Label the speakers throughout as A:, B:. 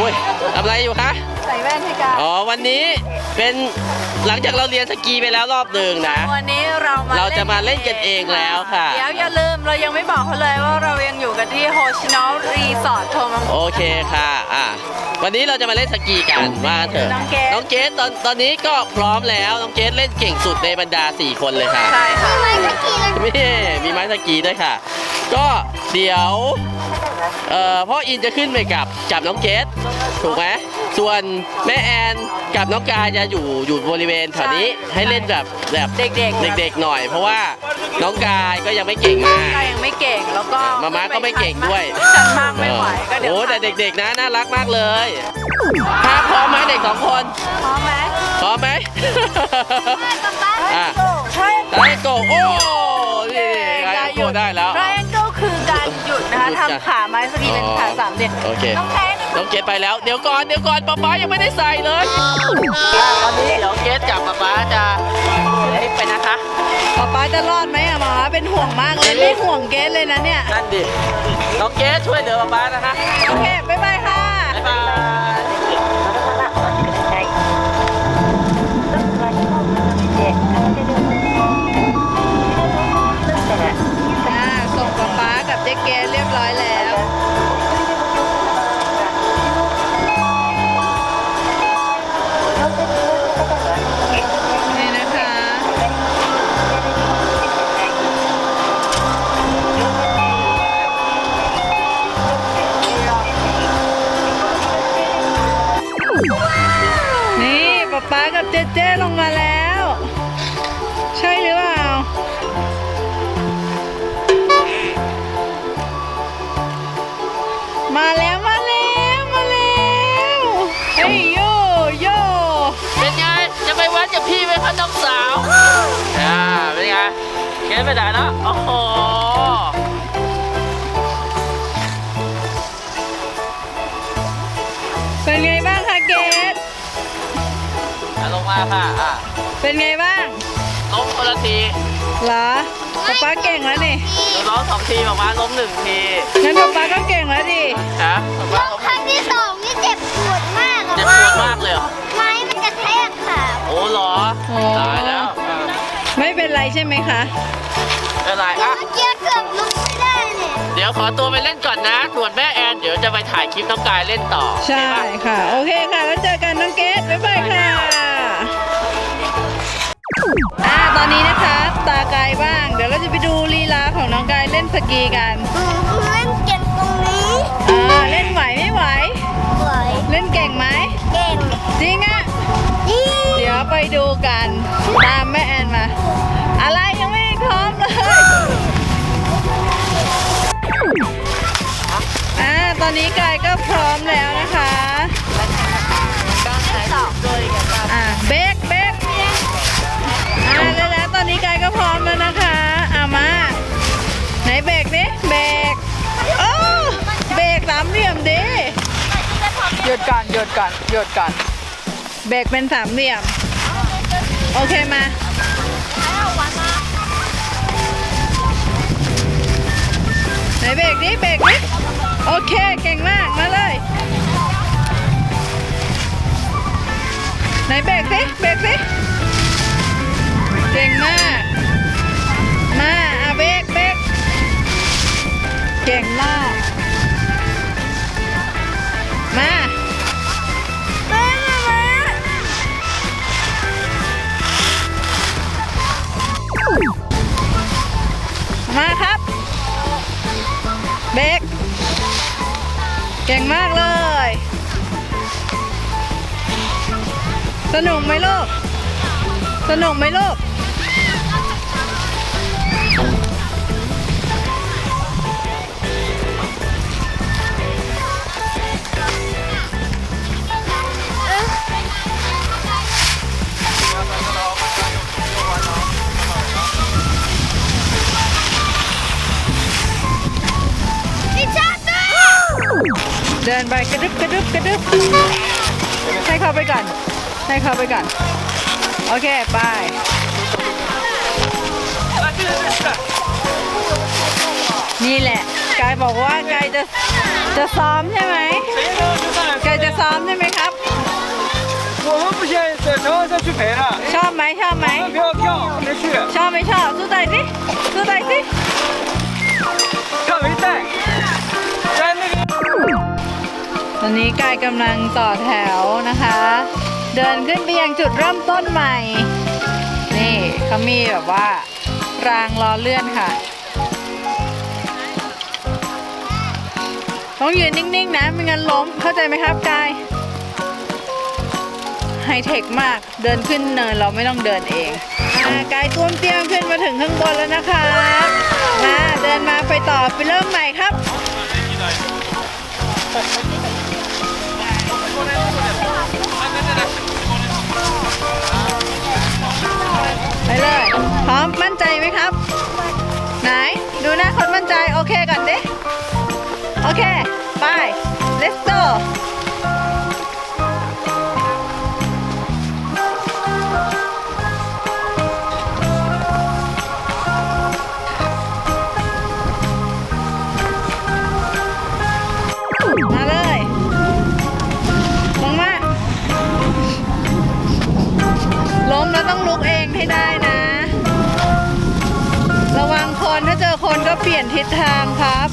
A: อุ้ยทำอะไรอยู่คะ
B: ใส่แว่นให้กัน
A: อ๋อวันนี้เป็นหลังจากเราเรียนสกีไปแล้วรอบหนึ่งนะ
B: วันนี้เรามา
A: เราจะมาเล่นกันเองแล้วค่ะ
B: เดี๋ยวอย่าลืมเรายังไม่บอกเขาเลยว่าเรายังอยู่กันที่โฮชิโนะรีสอร์ทโทมัง
A: โอเคค่ะ อะ วันนี้เราจะมาเล่นสกีกันมาเถอะ
B: น้องเกด
A: น้องเกดตอนตอนนี้ก็พร้อมแล้ว น้องเกดเล่นเก่งสุดในบรรดา 4 คนเลยค่ะ
B: ใช่ค่ะ
A: มีมีไม้สกีด้วยค่ะ ก็เดี๋ยว เอ่อพ่ออินจะขึ้นไปกับกับน้องเกดถูกไหมส่วนแม่แอนกับน้องกายจะอยู่อยู่บริเวณแถวนี้ให้เล่นแบบแบบ
B: เด็กๆ
A: เด็กๆหน่อย เพราะว่าน้องกายก็ยังไม่เก่งมาก
B: ก็ยังไม่เก่งแล้วก็
A: มาม่าก็ไม่เก่งด้วย
B: ฉันมากไม่ไหวก็เดี๋ยว
A: โอ้แต่เด็กๆนะน่ารักมากเลยถ้าพร้อมไหมเด็กสองคน
B: พร้อมไหม
A: พร้อมไหม อะ
B: ใช่
A: ได้โกโอ้นี่ได้โกได้แล้ว
B: ไรแองเกิลคือการ หยุดนะคะ
A: หยุดจ้ะ
B: ทำขาไม้สกีเป็นขาสามเหลี่ยม
A: โอเค
B: น้องแพ้
A: น้องเกดไปแล้ว เดี๋ยวก่อน เดี๋ยวก่อนป๊าป๊ายังไม่ได้ใส่เลยตอนนี้เดี๋ยวเกดกับป๊าป๊าจะรีบไปนะคะ
B: ป๊าป๊าจะรอดไหมอะหมอเป็นห่วงมากเลยไม่ห่วงเกสเลยนะเนี่ย
A: นั่นดิ น้องเกดช่วยเหลือป๊าป๊านะคะ
B: โอเคบ๊ายบายค่ะ
A: บ๊ายบาย
B: มาแล้วมาแล้วมาแล้วเฮ้ยโยโย
A: เป็นไง จะไปวัดกับพี่ไหมคะน้องสาว อ่า เป็นไงเกดไปไหนแล้วโอ้โห
B: เป็นไงบ้างคะเกด
A: อะลงมาค่ะ อะ
B: เป็นไงบ้าง
A: ล้มคนละที
B: เหรอป๊าป๊าเก่งแล้วนี่
A: หนูร้องสองทีออกมาล้มหนึ่งที
B: งั้นป๊าป๊าก็เก่งแล้วดิ
A: นะป๊าป๊าล้ม
C: ครั้งที่สองนี่เจ็บปวดมากอะ
A: เจ็บปวดมากเลยเหรอ
C: ไม้มันกระแทกค่ะ
A: โอ้เหรอตายแล้วอะ
B: ไม่เป็นไรใช่ไหมคะ
A: เป็นไรอะ
C: เมื่อกี้เกือบลุกไม่ได้เนี่ย
A: เดี๋ยวขอตัวไปเล่นก่อนนะส่วนแม่แอนเดี๋ยวจะไปถ่ายคลิปน้องกายเล่นต่อ
B: ใช่ค่ะ โอเคค่ะแล้วเจอกันน้องเกดบ๊ายบายค่ะอ่าตอนนี้นะคะตากายบ้าง เดี๋ยวเราจะไปดูลีลาของน้องกายเล่นสกีกัน
C: อืมเล่นเก่งตรงนี้
B: อ่าเล่นไหวไม่ไหว
C: สวย
B: เล่นเก่งไหม
C: เก่ง
B: จริงอะ
C: ยี่
B: เดี๋ยวไปดูกัน ตามแม่แอนมา อะไรยังไม่พร้อมเลยอ่าตอนนี้กายก็พร้อมแล้วนะคะอ่าเบ ก่อนหยุดก่อนหยุดก่อนเบรกเป็นสามเหลี่ยม โอเคมาไหนเบรกดิเบรกดิโอเคเก่งมากมาเลยไหนเบรกสิเบรกสิเก่งมาก มาอะเบรกเบรกเก่งมาก มาครับ เบรกเก่งมากเลย สนุกไหมลูก สนุกไหมลูก
C: ดิ
B: นไปกระดึบกระดึบกระดึบให้เข้าไปก่อน ให้เข้าไปก่อน โอเค ไป นี่แหละ กายบอกว่ากายจะจะซ้อมใช่ไหม
D: 谁呢就上来。
B: กายจะซ้อมใช่ไหมครับ
D: 我们不现在等会再去赔了，
B: ชอบไหมชอบไหม
D: 我们不要票，没去，
B: ชอบไม่ชอบสู้ใจสิสู้ใจสิ
D: 票没带，在那个。
B: ตอนนี้กายกำลังต่อแถวนะคะ เดินขึ้นไปยังจุดเริ่มต้นใหม่ นี่เขามีแบบว่ารางล้อเลื่อนค่ะ ต้องยืนนิ่งๆนะไม่งั้นล้มเข้าใจไหมครับกายไฮเทคมากเดินขึ้นเนินเราไม่ต้องเดินเองกายต้วมเตี้ยมขึ้นมาถึงข้างบนแล้วนะคะมาเดินมาไปต่อไปเริ่มใหม่ครับ ไปเลย พร้อมมั่นใจไหมครับ ไหน ดูหน้าคนมั่นใจ โอเคก่อนดิ โอเค ทิศทางครับ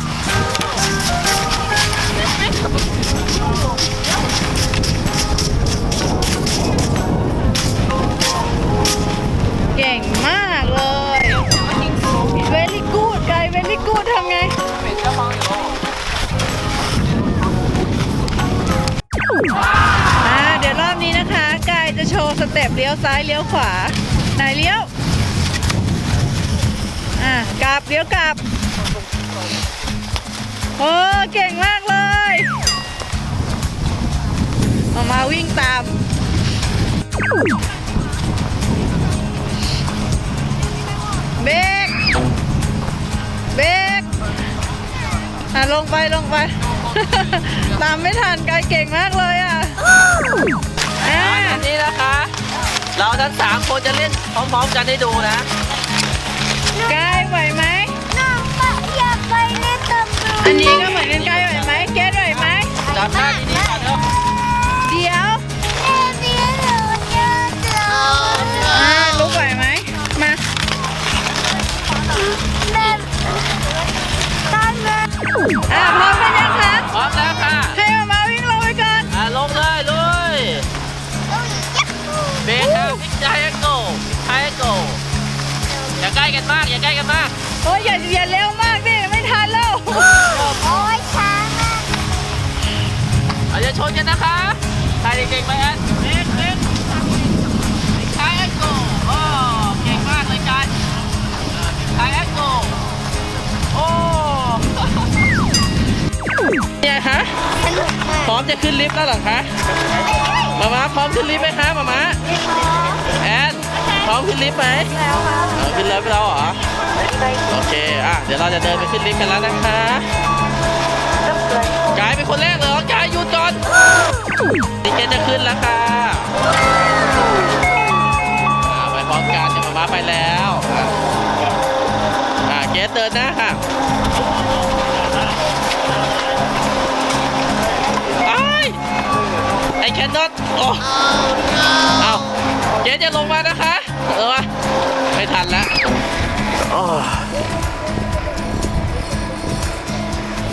B: เก่งมากเลย very good ไก very good ทำไงเดี๋ยวรอบนี้นะคะ กายจะโชว์สเต็ปเลี้ยวซ้ายเลี้ยวขวา ไหนเลี้ยว อ่ากลับเลี้ยวกลับ โอ้เก่งมากเลยออกมาวิ่งตาม เบรกเบรกอะลงไปลงไป ตามไม่ทันกายเก่งมากเลยอะอ่า
A: อันนี้นะคะ เราทั้งสามคนจะเล่นพร้อมๆกันให้ดูนะ
B: กาย
C: อัน
B: นี้ก็เหมือนกันกายไหวไหมเกดไหวไหม
A: จับท่าดีๆก่อนเถอะ
B: เดี๋ยว
C: เอ็มบีหนูจะเจอ
B: อ่าลุกไหวไหมมา
C: แบบตอนนั้น
B: อ่าพร้อมกันยังคะ
A: พร้อมแล้วค่ะ
B: ให้มามาวิ่งลงไปก่อน
A: อะลงเลยลุยเบรกครับพิกใจให้โกให้โกอย่าใกล้กันมากอย่าใกล้กันมาก
B: โอ้ยอย่าอย่าเร็วมาก
A: จะขึ้นลิฟต์แล้วเหรอคะมามาพร้อมขึ้นลิฟต์ไหมคะมามาแอนพร้อมขึ้นลิฟต์ไหม
C: แล้วครับ
A: เอาขึ้นลิฟต์แล้วเหรอโอเคอะเดี๋ยวเราจะเดินไปขึ้นลิฟต์กันแล้วนะคะกายเป็นคนแรกเหรอกายหยุดก่อนนี่เกจะขึ้นแล้วค่ะไปพร้อมกันเดี๋ยวมามาไปแล้วอะเกสเดินหน้าค่ะ ไอ้แคนนอตโอ้เอาเกสจะลงมานะคะ เออวะไม่ทันแล้วโอ้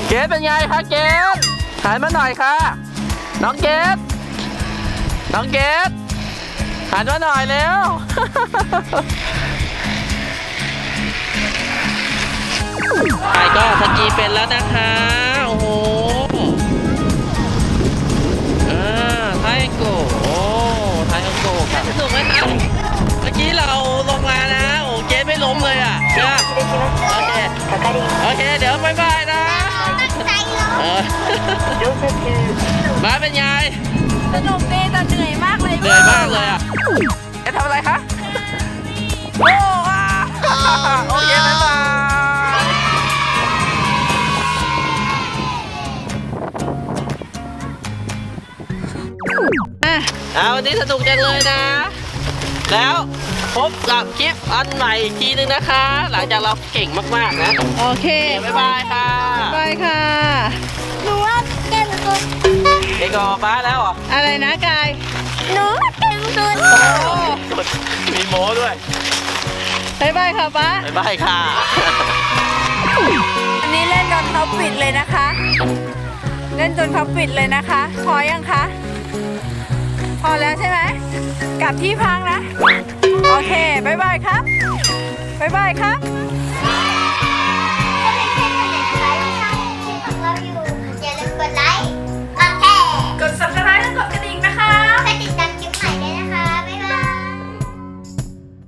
A: เกสเป็นไงคะเกสหันมาหน่อยค่ะ น้องเกสน้องเกสหันมาหน่อยเร็วไอก็สกีเป็นแล้วนะคะ เลยเออมาเป็นไง
B: สนุกดีแต่เหนื่อยมากเลย
A: เหนื่อยมากเลยอะจะทำอะไรคะโอ้ว้าโอเคบายบาย
B: อะ
A: อ่าวันนี้สนุกจังเลยนะ แล้วพบกับคลิปอันใหม่อีกทีนึงนะคะ หลังจากเราเก่งมาก ๆ นะ
B: โอเค
A: บ๊ายบายค่ะ
B: บายายค่ะ
C: เด็
A: ป้าแล้วเหรอ
B: อะไรนะกาย
C: หนูเก่งสุด
A: มีโม้ด้วย
B: บายบายค่ะป้า
A: บ๊ายบายค่ะ
B: อันนี้เล่นจนเขาปิดเลยนะคะ เล่นจนเขาปิดเลยนะคะ พอยังคะ พอแล้วใช่ไหม กลับที่พักนะ โอเคบายบายครับบายบายครับ